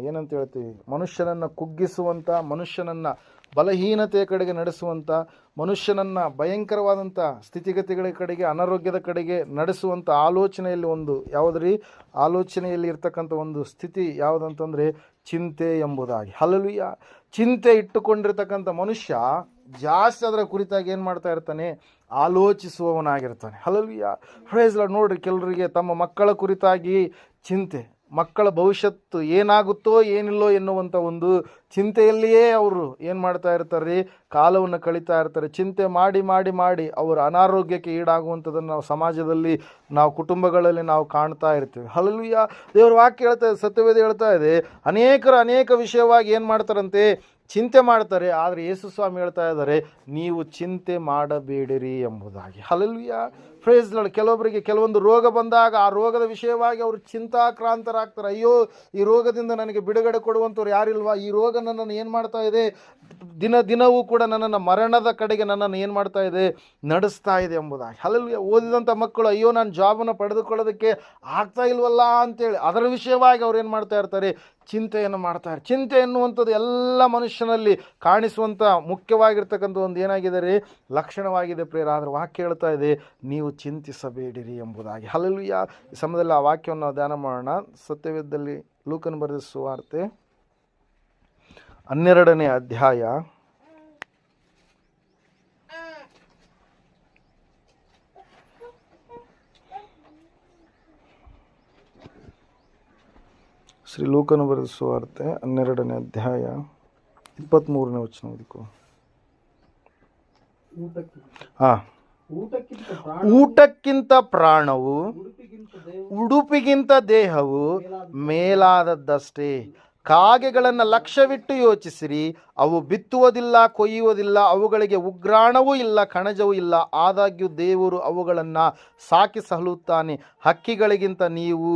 ಏನಂತ ಹೇಳ್ತೀವಿ? ಮನುಷ್ಯನನ್ನು ಕುಗ್ಗಿಸುವಂಥ ಮನುಷ್ಯನನ್ನು ಬಲಹೀನತೆಯ ಕಡೆಗೆ ನಡೆಸುವಂಥ ಮನುಷ್ಯನನ್ನು ಭಯಂಕರವಾದಂಥ ಸ್ಥಿತಿಗತಿಗಳ ಕಡೆಗೆ, ಅನಾರೋಗ್ಯದ ಕಡೆಗೆ ನಡೆಸುವಂಥ ಆಲೋಚನೆಯಲ್ಲಿ ಒಂದು ಯಾವುದ್ರಿ? ಆಲೋಚನೆಯಲ್ಲಿ ಇರ್ತಕ್ಕಂಥ ಒಂದು ಸ್ಥಿತಿ ಯಾವುದಂತಂದರೆ ಚಿಂತೆ ಎಂಬುದಾಗಿ. ಹಲಲುಯ ಚಿಂತೆ ಇಟ್ಟುಕೊಂಡಿರ್ತಕ್ಕಂಥ ಮನುಷ್ಯ ಜಾಸ್ತಿ ಅದರ ಕುರಿತಾಗಿ ಏನು ಮಾಡ್ತಾ ಇರ್ತಾನೆ? ಆಲೋಚಿಸುವವನಾಗಿರ್ತಾನೆ. ಹಲಲುಯ ಫ್ರೇಜ್ಲ ನೋಡ್ರಿ, ಕೆಲವರಿಗೆ ತಮ್ಮ ಮಕ್ಕಳ ಕುರಿತಾಗಿ ಚಿಂತೆ. ಮಕ್ಕಳ ಭವಿಷ್ಯತ್ತು ಏನಾಗುತ್ತೋ ಏನಿಲ್ಲೋ ಎನ್ನುವಂಥ ಒಂದು ಚಿಂತೆಯಲ್ಲಿಯೇ ಅವರು ಏನು ಮಾಡ್ತಾ ಇರ್ತಾರೆ ರೀ ಕಾಲವನ್ನು ಕಳೀತಾ ಇರ್ತಾರೆ. ಚಿಂತೆ ಮಾಡಿ ಮಾಡಿ ಮಾಡಿ ಅವರ ಅನಾರೋಗ್ಯಕ್ಕೆ ಈಡಾಗುವಂಥದ್ದನ್ನು ನಾವು ಸಮಾಜದಲ್ಲಿ, ನಾವು ಕುಟುಂಬಗಳಲ್ಲಿ ನಾವು ಕಾಣ್ತಾ ಇರ್ತೀವಿ. ಹಲಲುಯ್ಯ ದೇವ್ರ ವಾಕ್ಯ ಹೇಳ್ತಾ ಇದೆ, ಸತ್ಯವೇದ ಹೇಳ್ತಾ ಇದೆ, ಅನೇಕರು ಅನೇಕ ವಿಷಯವಾಗಿ ಏನು ಮಾಡ್ತಾರಂತೆ? ಚಿಂತೆ ಮಾಡ್ತಾರೆ, ಆದರೆ ಯೇಸು ಸ್ವಾಮಿ ಹೇಳ್ತಾ ಇದ್ದಾರೆ, ನೀವು ಚಿಂತೆ ಮಾಡಬೇಡಿರಿ ಎಂಬುದಾಗಿ. ಹಲಲುಯ್ಯ ಲಾರ್ಡ್ ಕೆಲವೊಬ್ಬರಿಗೆ ಕೆಲವೊಂದು ರೋಗ ಬಂದಾಗ ಆ ರೋಗದ ವಿಷಯವಾಗಿ ಅವರು ಚಿಂತಾಕ್ರಾಂತರಾಗ್ತಾರೆ. ಅಯ್ಯೋ, ಈ ರೋಗದಿಂದ ನನಗೆ ಬಿಡುಗಡೆ ಕೊಡುವಂಥವ್ರು ಯಾರಿಲ್ವಾ? ಈ ರೋಗ ನನ್ನನ್ನು ಏನು ಮಾಡ್ತಾ ಇದೆ? ದಿನ ದಿನವೂ ಕೂಡ ನನ್ನನ್ನು ಮರಣದ ಕಡೆಗೆ ನನ್ನನ್ನು ಏನು ಮಾಡ್ತಾ ಇದೆ? ನಡೆಸ್ತಾ ಇದೆ ಎಂಬುದಾಗಿ. ಅಲ್ಲಿ ಓದಿದಂಥ ಮಕ್ಕಳು, ಅಯ್ಯೋ, ನಾನು ಜಾಬನ್ನು ಪಡೆದುಕೊಳ್ಳೋದಕ್ಕೆ ಆಗ್ತಾ ಇಲ್ವಲ್ಲ ಅಂತೇಳಿ. ಅದರ ವಿಷಯವಾಗಿ ಅವ್ರು ಏನು ಮಾಡ್ತಾ ಇರ್ತಾರೆ? ಚಿಂತೆಯನ್ನು ಮಾಡ್ತಾರೆ ಚಿಂತೆ ಎನ್ನುವಂಥದ್ದು ಎಲ್ಲ ಮನುಷ್ಯನಲ್ಲಿ ಕಾಣಿಸುವಂಥ ಮುಖ್ಯವಾಗಿರ್ತಕ್ಕಂಥ ಒಂದು ಏನಾಗಿದೆ ರೀ? ಲಕ್ಷಣವಾಗಿದೆ ಪ್ರೇರ ಆದರೆ ವಾಕ್ಯ ಹೇಳ್ತಾ ಇದೆ, ನೀವು ಚಿಂತಿಸಬೇಡಿರಿ ಎಂಬುದಾಗಿ. ಹಲಲುಯ್ಯ ಈ ಸಮಯದಲ್ಲಿ ಆ ವಾಕ್ಯವನ್ನು ಧ್ಯಾನ ಮಾಡೋಣ. ಸತ್ಯವೇದದಲ್ಲಿ ಲೂಕನ್ ಬರೆದ ಸುವಾರ್ತೆ. ಹನ್ನೆರಡನೇ ಅಧ್ಯಾಯ. ಶ್ರೀ ಲೂಕನು ಬರೆದ ಸುವಾರ್ತೆ ಹನ್ನೆರಡನೇ ಅಧ್ಯಾಯ ಇಪ್ಪತ್ತ್ಮೂರನೇ ವಚನ ಇದಕ್ಕೂ ಹಾಂ. ಊಟಕ್ಕಿಂತ ಪ್ರಾಣ ಪ್ರಾಣವು ಉಡುಪಿಗಿಂತ ದೇಹವು ಮೇಲಾದದ್ದಷ್ಟೇ. ಕಾಗೆಗಳನ್ನು ಲಕ್ಷ್ಯವಿಟ್ಟು ಯೋಚಿಸಿರಿ ಅವು ಬಿತ್ತುವುದಿಲ್ಲ ಕೊಯ್ಯುವುದಿಲ್ಲ ಅವುಗಳಿಗೆ ಉಗ್ರಾಣವೂ ಇಲ್ಲ ಕಣಜವೂ ಇಲ್ಲ. ಆದಾಗ್ಯೂ ದೇವರು ಅವುಗಳನ್ನು ಸಾಕಿ ಸಹಲುತ್ತಾನೆ ಹಕ್ಕಿಗಳಿಗಿಂತ ನೀವು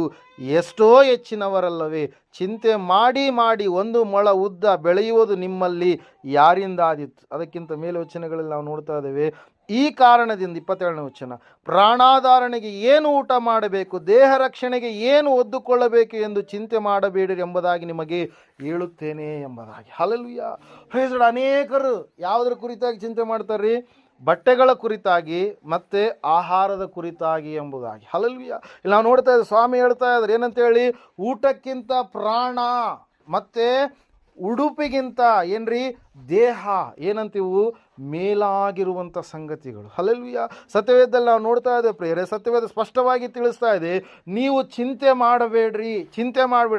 ಎಷ್ಟೋ ಹೆಚ್ಚಿನವರಲ್ಲವೇ, ಚಿಂತೆ ಮಾಡಿ ಮಾಡಿ ಒಂದು ಮೊಳ ಉದ್ದ ಬೆಳೆಯುವುದು ನಿಮ್ಮಲ್ಲಿ ಯಾರಿಂದಾದಿತ್ತು ಅದಕ್ಕಿಂತ ಮೇಲೆ ವಚನಗಳಲ್ಲಿ ನಾವು ನೋಡ್ತಾ ಇದ್ದೇವೆ, ಈ ಕಾರಣದಿಂದ ಇಪ್ಪತ್ತೇಳನೇ ವಚನ, ಪ್ರಾಣಾಧಾರಣೆಗೆ ಏನು ಊಟ ಮಾಡಬೇಕು, ದೇಹ ರಕ್ಷಣೆಗೆ ಏನು ಒದ್ದುಕೊಳ್ಳಬೇಕು ಎಂದು ಚಿಂತೆ ಮಾಡಬೇಡಿರಿ ಎಂಬುದಾಗಿ ನಿಮಗೆ ಹೇಳುತ್ತೇನೆ ಎಂಬುದಾಗಿ. ಹಲಲುಯ್ಯ ಅನೇಕರು ಯಾವುದರ ಕುರಿತಾಗಿ ಚಿಂತೆ ಮಾಡ್ತಾರೆ ಬಟ್ಟೆಗಳ ಕುರಿತಾಗಿ ಮತ್ತು ಆಹಾರದ ಕುರಿತಾಗಿ ಎಂಬುದಾಗಿ. ಹಲಲ್ವಿಯ ಇಲ್ಲಿ ನಾವು ನೋಡ್ತಾ ಇದ್ದೀವಿ, ಸ್ವಾಮಿ ಹೇಳ್ತಾ ಇದ್ದಾರೆ, ಏನಂತೇಳಿ? ಊಟಕ್ಕಿಂತ ಪ್ರಾಣ, ಮತ್ತು ಉಡುಪಿಗಿಂತ ಏನ್ರಿ? ದೇಹ, ಏನಂತೀವು? ಮೇಲಾಗಿರುವಂಥ ಸಂಗತಿಗಳು. ಹಲಲ್ವಿಯ ಸತ್ಯವೇದದಲ್ಲಿ ನಾವು ನೋಡ್ತಾ ಇದ್ದೇವೆ, ಪ್ರಿಯರೇ, ಸತ್ಯವೇದ ಸ್ಪಷ್ಟವಾಗಿ ತಿಳಿಸ್ತಾ ಇದೆ, ನೀವು ಚಿಂತೆ ಮಾಡಬೇಡ್ರಿ ಚಿಂತೆ ಮಾಡಬೇಡ್ರಿ.